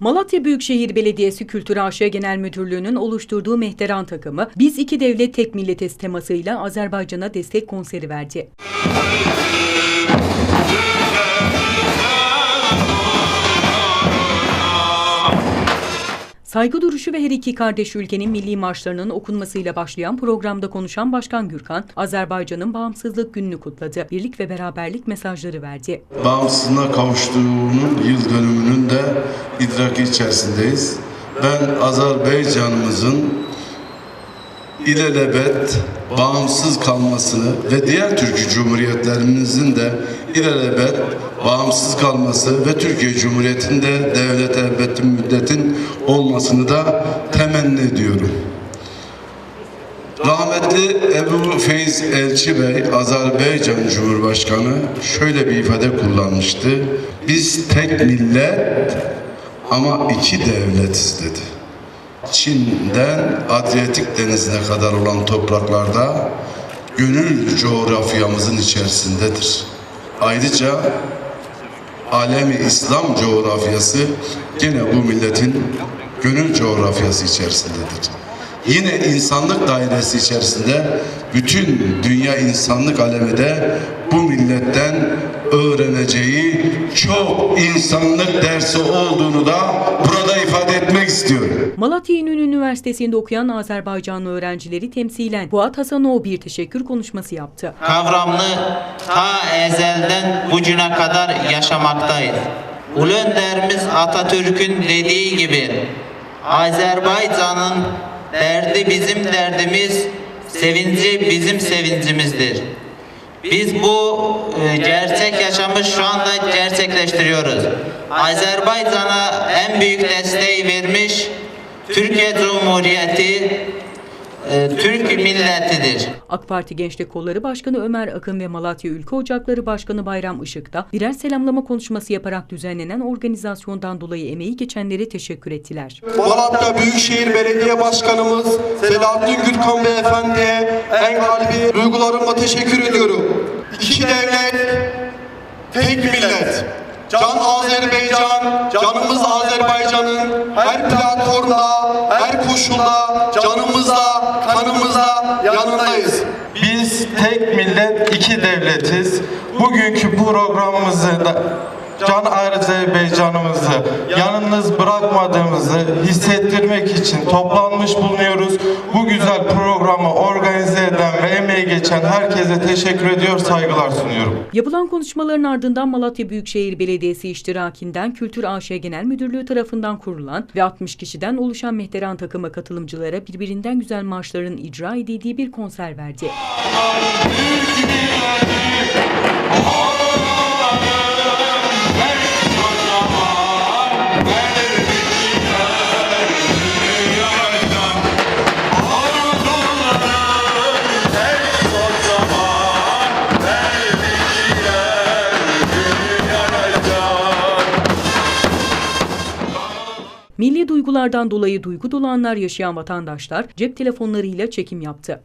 Malatya Büyükşehir Belediyesi Kültür AŞ Genel Müdürlüğü'nün oluşturduğu Mehteran takımı Biz İki Devlet Tek Milletiz temasıyla Azerbaycan'a destek konseri verdi. Saygı duruşu ve her iki kardeş ülkenin milli marşlarının okunmasıyla başlayan programda konuşan Başkan Gürkan, Azerbaycan'ın bağımsızlık gününü kutladı. Birlik ve beraberlik mesajları verdi. bağımsızlığına kavuştuğunun yıl dönümünün de idraki içerisindeyiz. Ben Azerbaycan'ımızın ilelebet bağımsız kalmasını ve diğer Türkiye Cumhuriyetlerimizin de ilelebet bağımsız kalması ve Türkiye Cumhuriyeti'nde devlet elbette müddetin olmasını da temenni ediyorum. Rahmetli Ebu Feyz Elçi Bey, Azerbaycan Cumhurbaşkanı şöyle bir ifade kullanmıştı. Biz tek millet ama iki devletiz dedi. Çin'den Adriyatik Denizi'ne kadar olan topraklarda gönül coğrafyamızın içerisindedir. Ayrıca alemi İslam coğrafyası gene bu milletin gönül coğrafyası içerisindedir. Yine insanlık dairesi içerisinde bütün dünya insanlık alemi de bu milletten öğreneceği çok insanlık dersi olduğunu da burada ifade etmek istiyorum. Malatya İnönü Üniversitesi'nde okuyan Azerbaycanlı öğrencileri temsilen Fuat Hasanoğlu bir teşekkür konuşması yaptı. kavramını ta ezelden bugüne kadar yaşamaktayız. Ulu önderimiz Atatürk'ün dediği gibi Azerbaycan'ın derdi bizim derdimiz, sevinci bizim sevincimizdir. Biz bu e, gerçek yaşamı şu anda gerçekleştiriyoruz. Azerbaycan'a en büyük desteği vermiş Türkiye Cumhuriyeti Türk milletidir. AK Parti Gençlik Kolları Başkanı Ömer Akın ve Malatya Ülke Ocakları Başkanı Bayram Işık da birer selamlama konuşması yaparak düzenlenen organizasyondan dolayı emeği geçenlere teşekkür ettiler. Malatya Büyükşehir Belediye Başkanımız Selahattin Gürkan Beyefendi'ye en kalbi duygularımla teşekkür ediyorum. İki devlet, tek millet. Can Azerbaycan, canımız Azerbaycan'ın her platformda, her koşulda, yanındayız. Biz tek millet iki devletiz. Bugünkü programımızı da Can Azerbaycan'ımızı yanınız bırakmadığımızı hissettirmek için toplanmış bulunuyoruz. Bu güzel programı organize eden ve emeği geçen herkese teşekkür ediyor, saygılar sunuyorum. Yapılan konuşmaların ardından Malatya Büyükşehir Belediyesi iştirakinden Kültür AŞ Genel Müdürlüğü tarafından kurulan ve 60 kişiden oluşan Mehteran takımı katılımcılara birbirinden güzel marşların icra edildiği bir konser verdi. Milli duygulardan dolayı duygu dolu anlar yaşayan vatandaşlar cep telefonlarıyla çekim yaptı.